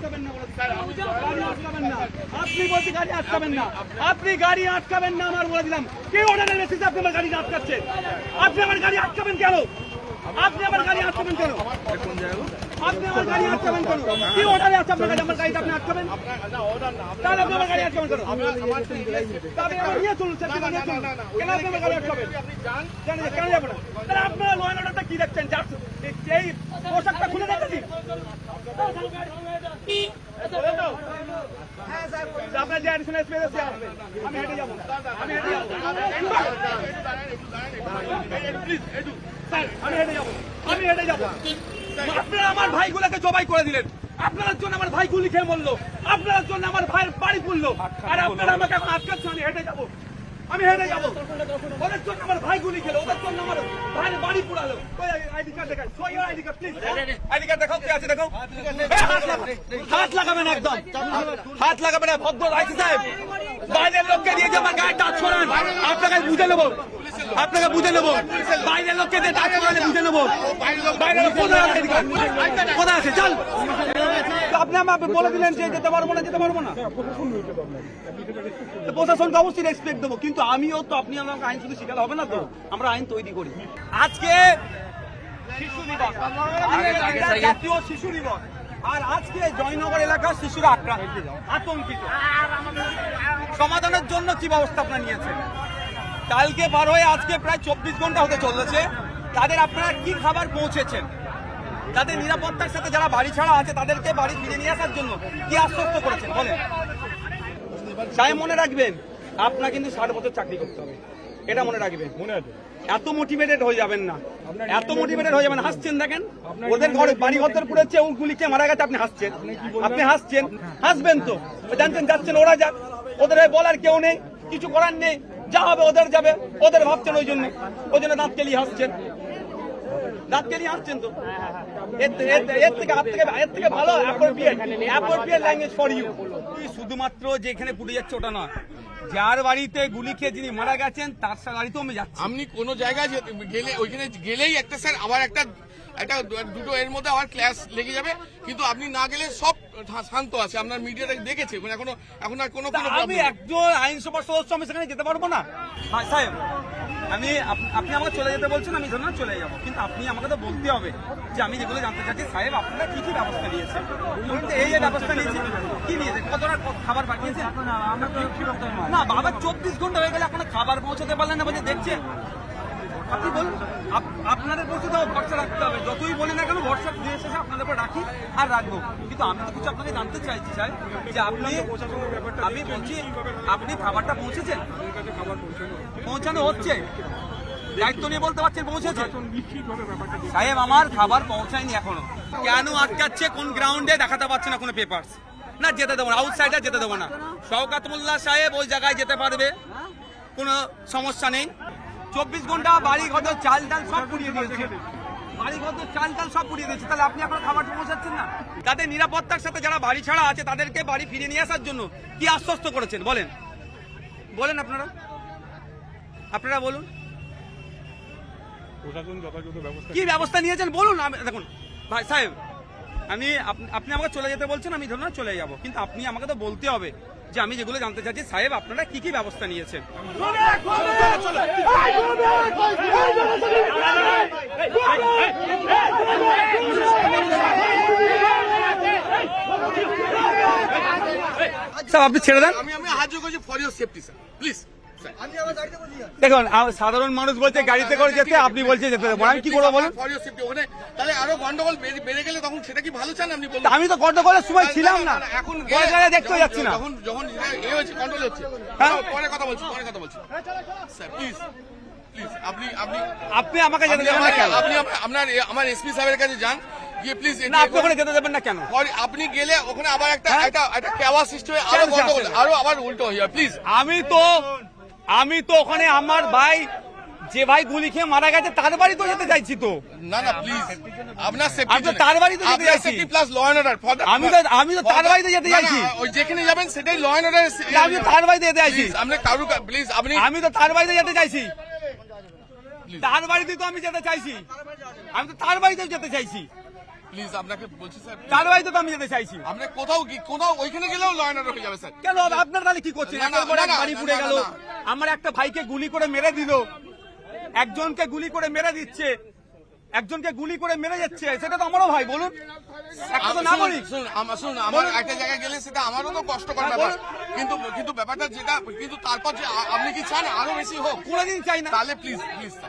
আটকাবেন না বলে দিলাম। গাড়ি আটকাবেন না। আপনি বলছি গাড়ি আটকাবেন না। আপনি গাড়ি আটকাবেন না আমার বলে দিলাম। কে অর্ডারের বেসিসে আপনি আমার গাড়ি আটকাচ্ছেন আপনি আমার গাড়ি আটকাবেন কেন? আপনি আমার গাড়ি আটকাবেন কেন আপনি আমার গাড়ি আটকাবেন কেন কি অর্ডারে আছে আপনার গাড়ি আমার গাড়িটা আপনি আটকাবেন তাহলে আপনি আমার গাড়ি আটকাবেন কেন আমার নিয়ে চলুন স্যার নিয়ে চলুন কেন আপনি আমার গাড়ি আটকাবেন জানেন কেন যাব না তাহলে আপনারা লো অর্ডারটা কি দেখছেন যার এই পোশাকটা খুলে দেখেছি আপনার যে অ্যাডিশনাল স্পেস আছে আমি হেঁটে যাব আমি হেঁটে যাব স্যার আমি হেঁটে যাব আমি হেঁটে যাব। আপনারা আমার ভাইগুলোকে জবাই করে দিলেন। আপনার জন্য আমার ভাই গুলি খেয়ে মরলো। আপনার জন্য আমার ভাইয়ের বাড়ি পুড়লো আর আপনারা আমাকে এখন আটকাচ্ছেন আমি হেঁটে যাব। আমি হেঁটে যাব। ওদের জন্য আমার ভাই গুলি খেলো ওদের জন্য আমার ভাইয়ের বাড়ি পুড়ালো আইডি কার্ড দেখান show ID card please. ID card দেখাও কে আছে এই, হাত লাগাবেন। একদম। হাত লাগাবেন ভদ্র সাহেব। বাইরের লোককে দিয়ে যে আমার গায়ে টাচ করান আপনাকে বুঝে নেব। আপনাকে বুঝে নেব। বাইরের লোককে বুঝে নেব। বাইরের লোক কোথায় আছে? কোথায় আছে? চল। আপনি আমাকে বলে দিলেন যে যেতে পারব না, যেতে পারব না। প্রশাসনকে অবশ্যই রেসপেক্ট দেবো, কিন্তু আমিও তো আপনি আমাকে আইন শুধু শিখালে হবে না তো? আমরা আইন তৈরি করি। আজকে শিশু দিবস। জাতীয় শিশু দিবস। আর আজকে জয়নগর এলাকার শিশুরা আক্রান্ত, আতঙ্কিত। সমাধানের জন্য কি ব্যবস্থা আপনারা নিয়েছেন? কালকে বার হয়ে আজকে প্রায় চব্বিশ ঘণ্টা হতে চলেছে। তাদের আপনারা কি খাবার পৌঁছেছেন? তাদের নিরাপত্তার সাথে যারা বাড়ি ছাড়া আছে তাদেরকে বাড়ি ফিরে নিয়ে আসার জন্য কি আশ্বস্ত করেছেন? বলেন। তাই মনে রাখবেন আপনার কিন্তু ষাট বছর চাকরি করতে হবে। এটা মনে রাখবেন। মনে আছে। এত মোটিভেটেড হয়ে যাবেন না। এত মোটিভেটেড হয়ে যাবেন। হাসছেন দেখেন। ওদের ঘরে বাড়ি ঘর পুড়েছে ও গুলিকে মারা গেছে আপনি হাসছেন। আপনি হাসছেন। হাসবেন তো। জানছেন যাচ্ছেন ওরা যাক। ওদের বলার কেউ নেই কিছু করার নেই। যা হবে ওদের যাবে। ওদের ভাবছেন ওই জন্য। ওই জন্য দাঁত কেলিয়ে হাসছেন। দাঁত কেলিয়ে হাসছেন তো? এর থেকে- এর থেকে- এর থেকে ভালো অ্যাপ্রোপ্রিয়েট ল্যাঙ্গুয়েজ ফর ইউ শুধুমাত্র যেখানে পুড়ে যাচ্ছে ওটা নয়। যার বাড়িতে গুলি খেয়ে যিনি মারা গেছেন, তার সাথে বাড়িতেও আমি যাচ্ছি। আপনি কোনো জায়গায় গেলে ওইখানে গেলেই একটা স্যার আবার একটা একটা দুটো এর মধ্যে আবার ক্লাস লেগে যাবে। কিন্তু আপনি না গেলে সব শান্ত আছে আপনার মিডিয়াটা দেখেছে মানে এখনও এখন আর কোনো আমি। একজন আইনসভার সদস্য আমি সেখানে যেতে পারব না? হ্যাঁ, সাহেব আমি আপনি আমাকে চলে যেতে বলছেন আমি ধরুন চলে যাব। কিন্তু আপনি আমাকে তো বলতে হবে যে আমি যেগুলো জানতে চাচ্ছি সাহেব আপনারা কি কি ব্যবস্থা নিয়েছেন? এই যে ব্যবস্থা নিয়েছেন কি নিয়েছেন? কতটা খাবার পাঠিয়েছেন? না বাবা চব্বিশ ঘণ্টা হয়ে গেলে আপনারা খাবার পৌঁছাতে পারলেন না বলছে দেখছেন। আপনি বলুন আপ- আপনাদের বলতে তো ভরসা রাখতে হবে। যতই বলি না কেন ভরসা দিয়ে এসেছে আপনাদের উপর রাখি আর রাখব। কিন্তু আমি তো কিছু আপনাকে জানতে চাইছি স্যার যে আপনি আমি বলছি আপনি খাবারটা পৌঁছেছেন? পৌঁছানো হচ্ছে। দায়িত্ব নিয়ে বলতে পারছেন পৌঁছেছে সাহেব আমার খাবার পৌঁছায়নি এখনও। কেন আটকাচ্ছে? কোন গ্রাউন্ডে দেখাতে পারছে না কোনো পেপার না যেতে দেবো না। আউটসাইডার যেতে দেবো না। শওকাত মোল্লা সাহেব ওই জায়গায় যেতে পারবে। কোনো সমস্যা নেই। চব্বিশ ঘণ্টা বাড়ি ঘর চাল ডাল সব পুড়িয়ে দিয়েছে। বাড়ি ঘর চাল ডাল সব পুড়িয়ে দিয়েছে। তাহলে আপনি খাবার পৌঁছাচ্ছেন না? তাদের নিরাপত্তার সাথে যারা বাড়ি ছাড়া আছে তাদেরকে বাড়ি নিয়ে আসার জন্য কি আশ্বস্ত করেছেন? বলেন। বলেন আপনারা। আপনারা বলুন। ব্যবস্থা কি ব্যবস্থা নিয়েছেন? বলুন দেখুন। ভাই সাহেব আমি আপনি আমাকে চলে যেতে বলছেন আমি ধরুন চলে যাব। কিন্তু আপনি আমাকে তো বলতে হবে। যে আমি যেগুলো জানতে চাচ্ছি সাহেব আপনারা কি কি ব্যবস্থা নিয়েছেন স্যার আপনি ছেড়ে দেন আমি আমি হাজির করছি for your safety sir please দেখুন সাধারণ মানুষ বলছে গাড়িতে করে যেতে আপনি বলছে যেতে দেবো। আমি কি করব বলুন? তাহলে আরও গন্ডগোল বেড়ে- গেলে তখন সেটা কি ভালো চান আপনি আমি তো গন্ডগোলের সময় ছিলাম না। এখন দেখতেও যাচ্ছি না। যখন যখন এ হচ্ছে কন্ট্রোল হচ্ছে। হ্যাঁ? পরে কথা বলছি পরে কথা বলছি। স্যার প্লিজ প্লিজ আপনি আপনি আপনি আমাকে যেতে আপনি দেবেন না কেন? আপনি আপনার আমার এসপি সাহেবের কাছে যান গিয়ে প্লিজ না আপনি ওখানে যেতে দেবেন না কেন? আপনি গেলে ওখানে আবার একটা হ্যাঁ? একটা একটা কেওয়া সৃষ্টি হয়ে আরও গন্ডগোল? আরও আবার উল্টো হয়ে যাবে প্লিজ আমি তো আমি তো ওখানে আমার ভাই যে ভাই গুলি খেয়ে মারা গেছে তার বাড়ি তো যেতে চাইছি তো। না না প্লিজ আপনার সেফটি আমি তো তার বাড়িতে যেতে চাইছি। Safety plus law and order আমি তো আমি তো তার বাড়িতে যেতে চাইছি। ওই যেখানে যাবেন সেটাই ল এন্ড অর্ডার আমি তো তার বাড়িতে যেতে চাইছি। আপনি কারু প্লিজ আপনি আমি তো তার বাড়িতে যেতে চাইছি। তার বাড়িতে তো আমি যেতে চাইছি। আমি তো তার যেতে চাইছি। প্লিজ আপনাকে বলছি স্যার কার বাড়িতে তো আমি যেতে চাইছি। আপনি কোথাও কি কোথাও ওইখানে গেলেও লয়নার হয়ে যাবে স্যার কেন? আপনার তাহলে কি করছেন? বাড়ি পুড়ে গেল। আমার একটা ভাইকে গুলি করে মেরে দিল। একজনকে গুলি করে মেরে দিচ্ছে। একজনকে গুলি করে মেরে যাচ্ছে। সেটা তো আমারও ভাই বলুন। একটা তো শুনুন, নাগরিক। শুনুন, আমার একটা জায়গায় গেলে সেটা আমারও তো কষ্টকর হ্যাঁ, ব্যাপার। কিন্তু কিন্তু ব্যাপারটা যেটা কিন্তু তারপর যে আপনি কি চান আরও বেশি হোক? কোনোদিন চাই না। তাহলে প্লিজ প্লিজ